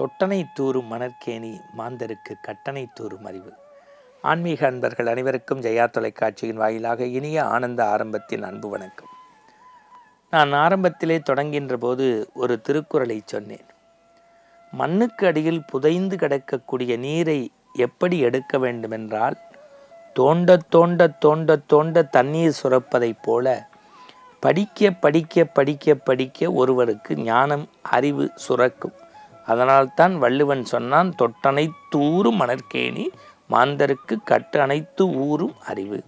தொட்டனை தூறும் மணற்கேணி மாந்தருக்கு கட்டணை தூறும் அறிவு. ஆன்மீக அன்பர்கள் அனைவருக்கும் ஜெயா தொலைக்காட்சியின் வாயிலாக இனிய ஆனந்த ஆரம்பத்தின் அன்பு வணக்கம். நான் ஆரம்பத்திலே தொடங்கின்ற போது ஒரு திருக்குறளை சொன்னேன். மண்ணுக்கு அடியில் புதைந்து கிடக்கக்கூடிய நீரை எப்படி எடுக்க வேண்டுமென்றால் தோண்ட தோண்ட தோண்ட தோண்ட தண்ணீர் சுரப்பதைப் போல படிக்க படிக்க படிக்க படிக்க ஒருவருக்கு ஞானம் அறிவு சுரக்கும். அதனால்தான் வள்ளுவன் சொன்னான் தொட்டனை மணற்கேணி மாந்தருக்கு கட்டு அனைத்து ஊறும் அறிவு.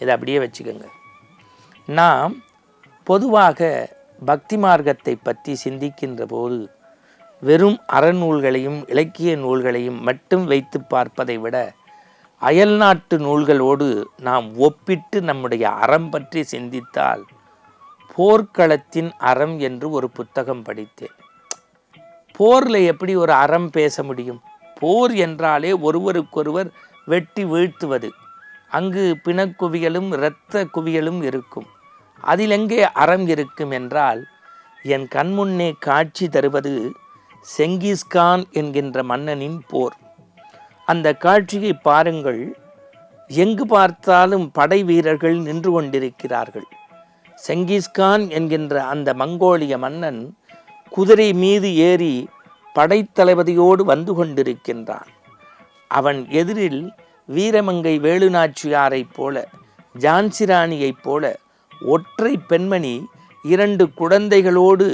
இதை அப்படியே வச்சுக்கோங்க. நாம் பொதுவாக பக்தி மார்க்கத்தை பற்றி சிந்திக்கின்ற போது வெறும் அறநூல்களையும் இலக்கிய நூல்களையும் மட்டும் வைத்து பார்ப்பதை விட அயல்நாட்டு நூல்களோடு நாம் ஒப்பிட்டு நம்முடைய அறம் பற்றி சிந்தித்தால் போர்க்களத்தின் அறம் என்று ஒரு புத்தகம் படித்தேன். போரில் எப்படி ஒரு அறம் பேச முடியும்? போர் என்றாலே ஒருவருக்கொருவர் வெட்டி வீழ்த்துவது. அங்கு பிணக்குவியலும் இரத்த குவியலும் இருக்கும். அதில் எங்கே அறம் இருக்கும் என்றால் என் கண்முன்னே காட்சி தருவது செங்கிஸ்கான் என்கின்ற மன்னனின் போர். அந்த காட்சியை பாருங்கள். எங்கு பார்த்தாலும் படை வீரர்கள் நின்று கொண்டிருக்கிறார்கள். செங்கிஸ்கான் என்கின்ற அந்த மங்கோலிய மன்னன் குதிரை மீது ஏறி படைத்தளபதியோடு வந்து கொண்டிருக்கின்றான். அவன் எதிரில் வீரமங்கை வேலுநாச்சியாரைப் போல ஜான்சிராணியைப் போல ஒற்றை பெண்மணி இரண்டு குழந்தைகளோடு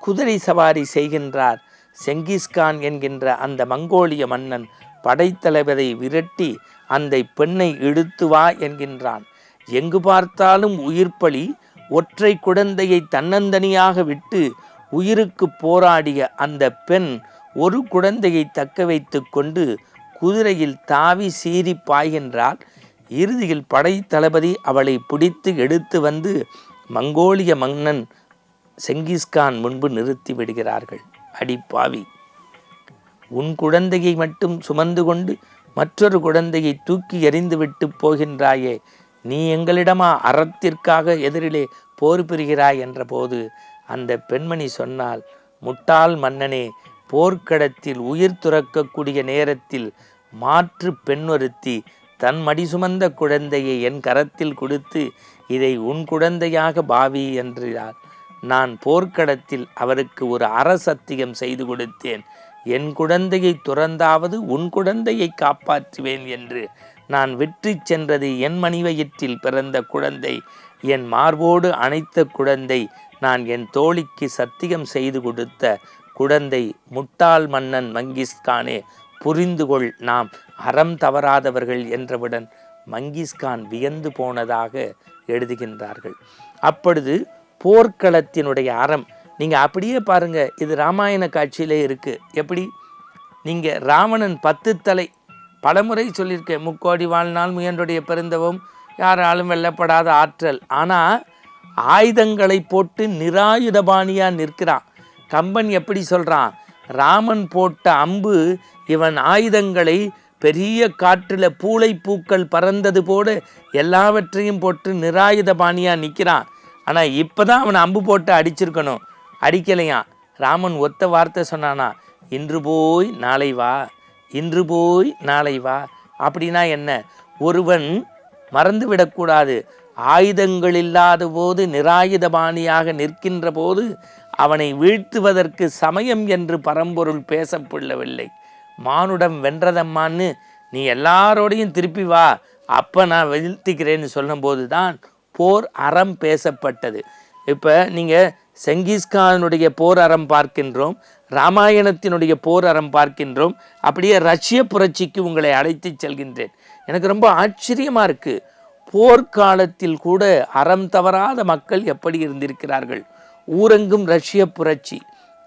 குதிரை சவாரி செய்கின்றார். செங்கிஸ்கான் என்கின்ற அந்த மங்கோலிய மன்னன் படைத்தளபதை விரட்டி அந்த பெண்ணை இழுத்து வா என்கின்றான். எங்கு பார்த்தாலும் உயிர்ப்பலி ஒற்றை குழந்தையை தன்னந்தனியாக விட்டு உயிருக்கு போராடிய அந்த பெண் ஒரு குழந்தையை தக்க வைத்து கொண்டு குதிரையில் தாவி சீறி பாய்கின்றாள். இறுதியில் படை தளபதி அவளை பிடித்து எடுத்து வந்து மங்கோலிய மன்னன் செங்கிஸ்கான் முன்பு நிறுத்தி விடுகிறார்கள். அடி பாவி! உன் குழந்தையை மட்டும் சுமந்து கொண்டு மற்றொரு குழந்தையை தூக்கி எறிந்துவிட்டு போகின்றாயே நீ எங்களிடமா அறத்திற்காக எதிரிலே போர் புரிகிறாய் என்றபோது அந்த பெண்மணி சொன்னால் முட்டாள் மன்னனே போர்க்களத்தில் உயிர் துறக்கக்கூடிய நேரத்தில் மாற்று பெண்ணொருத்தி தன் மடி சுமந்த குழந்தையை என் கரத்தில் கொடுத்து இதை உன் குழந்தையாக பாவி என்றார் நான் போர்க்களத்தில் அவருக்கு ஒரு அறசத்தியம் செய்து கொடுத்தேன். என் குழந்தையை துறந்தாவது உன் குழந்தையை காப்பாற்றுவேன் என்று நான் வெற்றி சென்றது என் மணிவயிற்றில் பிறந்த குழந்தை என் மார்போடு அணைத்த குழந்தை நான் என் தோழிக்கு சத்தியம் செய்து கொடுத்த குழந்தை முட்டாள் மன்னன் மங்கிஸ்கானே புரிந்து கொள் நாம் அறம் தவறாதவர்கள் என்றவுடன் மங்கிஸ்கான் வியந்து போனதாக எழுதுகின்றார்கள். அப்பொழுது போர்க்களத்தினுடைய அறம் நீங்கள் அப்படியே பாருங்க இது ராமாயண காட்சியிலே இருக்கு. எப்படி? நீங்கள் ராவணன் பத்து தலை பலமுறை சொல்லியிருக்கேன் முக்கோடி வாழ்நாள் முயன்றுடைய பெருந்தவும் யாராலும் வெல்லப்படாத ஆற்றல். ஆனால் ஆயுதங்களை போட்டு நிராயுதபாணியாக நிற்கிறான். கம்பன் எப்படி சொல்கிறான் ராமன் போட்ட அம்பு இவன் ஆயுதங்களை பெரிய காற்றில் பூளை பூக்கள் பறந்தது போல எல்லாவற்றையும் போட்டு நிராயுதபாணியாக நிற்கிறான். ஆனால் இப்போ தான் அவனை அம்பு போட்டு அடிச்சிருக்கணும். அடிக்கலையான் ராமன் ஒத்த வார்த்தை சொன்னானா இன்று போய் நாளை வா இன்று போய் நாளை வா. அப்படின்னா என்ன? ஒருவன் மறந்து விடக்கூடாது ஆயுதங்கள் இல்லாத போது நிராயுதபாணியாக நிற்கின்ற போது அவனை வீழ்த்துவதற்கு சமயம் என்று பரம்பொருள் பேசப்படவில்லை மானுடம் வென்றதம்மான்னு நீ எல்லாரோடையும் திருப்பி வா அப்போ நான் வீழ்த்திக்கிறேன்னு சொல்லும்போது தான் போர் அறம் பேசப்பட்டது. இப்போ நீங்கள் செங்கிஸ்கானுடைய போர் அறம் பார்க்கின்றோம் ராமாயணத்தினுடைய போர் அறம் பார்க்கின்றோம் அப்படியே ரஷ்ய புரட்சிக்கு உங்களை அழைத்து செல்கின்றேன். எனக்கு ரொம்ப ஆச்சரியமாக இருக்குது போர்க்காலத்தில் கூட அறம் தவறாத மக்கள் எப்படி இருந்திருக்கிறார்கள்? ஊரங்கும் ரஷ்ய புரட்சி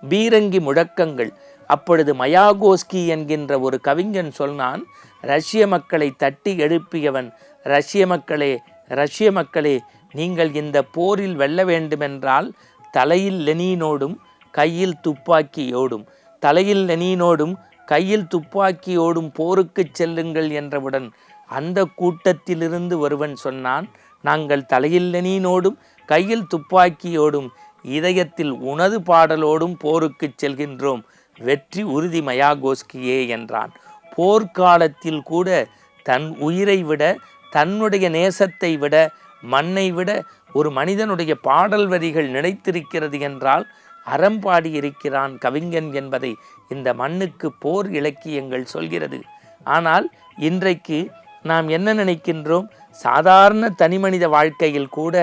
பீரங்கி முழக்கங்கள். அப்பொழுது மயாகோஸ்கி என்கின்ற ஒரு கவிஞன் சொன்னான் ரஷ்ய மக்களை தட்டி எழுப்பியவன் ரஷ்ய மக்களே ரஷ்ய மக்களே நீங்கள் இந்த போரில் வெல்ல வேண்டுமென்றால் தலையில் லெனினோடும் கையில் துப்பாக்கியோடும் தலையில் லெனினோடும் கையில் துப்பாக்கியோடும் போருக்கு செல்லுங்கள் என்றவுடன் அந்த கூட்டத்திலிருந்து ஒருவன் சொன்னான் நாங்கள் தலையில்லனீனோடும் கையில் துப்பாக்கியோடும் இதயத்தில் உனது பாடலோடும் போருக்குச் செல்கின்றோம். வெற்றி உறுதி மயாகோஸ்கியே என்றான். போர்க்காலத்தில் கூட தன் உயிரை விட தன்னுடைய நேசத்தை விட மண்ணை விட ஒரு மனிதனுடைய பாடல் வரிகள் நினைத்திருக்கிறது என்றால் அறம்பாடியிருக்கிறான் கவிஞன் என்பதை இந்த மண்ணுக்கு போர் இலக்கியங்கள் சொல்கிறது. ஆனால் இன்றைக்கு நாம் என்ன நினைக்கின்றோம்? சாதாரண தனிமனித வாழ்க்கையில் கூட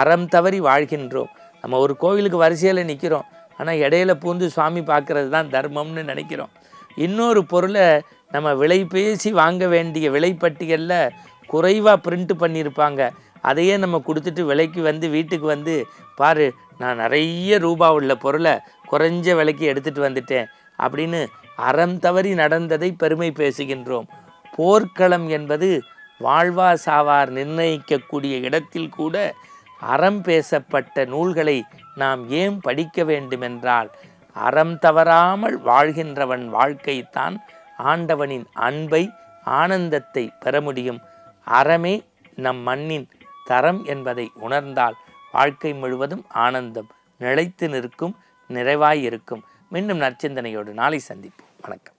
அறம் தவறி வாழ்கின்றோம். நம்ம ஒரு கோவிலுக்கு வரிசையில் நிற்கிறோம் ஆனால் இடையில பூந்து சுவாமி பார்க்கறது தான் தர்மம்னு நினைக்கிறோம். இன்னொரு பொருளை நம்ம விலை பேசி வாங்க வேண்டிய விலைப்பட்டியலில் குறைவாக பிரிண்ட் பண்ணியிருப்பாங்க. அதையே நம்ம கொடுத்துட்டு விலைக்கு வந்து வீட்டுக்கு வந்து பாரு நான் நிறைய ரூபா உள்ள பொருளை குறைஞ்ச விலைக்கு எடுத்துகிட்டு வந்துட்டேன். அப்படின்னு அறம் தவறி நடந்ததை பெருமை பேசுகின்றோம். போர்க்களம் என்பது வாழ்வா சாவார் நிர்ணயிக்கக்கூடிய இடத்தில் கூட அறம் பேசப்பட்ட நூல்களை நாம் ஏன் படிக்க வேண்டுமென்றால் அறம் தவறாமல் வாழ்கின்றவன் வாழ்க்கைத்தான் ஆண்டவனின் அன்பை ஆனந்தத்தை பெற முடியும். அறமே நம் மண்ணின் தரம் என்பதை உணர்ந்தால் வாழ்க்கை முழுவதும் ஆனந்தம் நிலைத்து நிற்கும் நிறைவாய் இருக்கும். மீண்டும் நற்சிந்தனையோடு நாளை சந்திப்போம். வணக்கம்.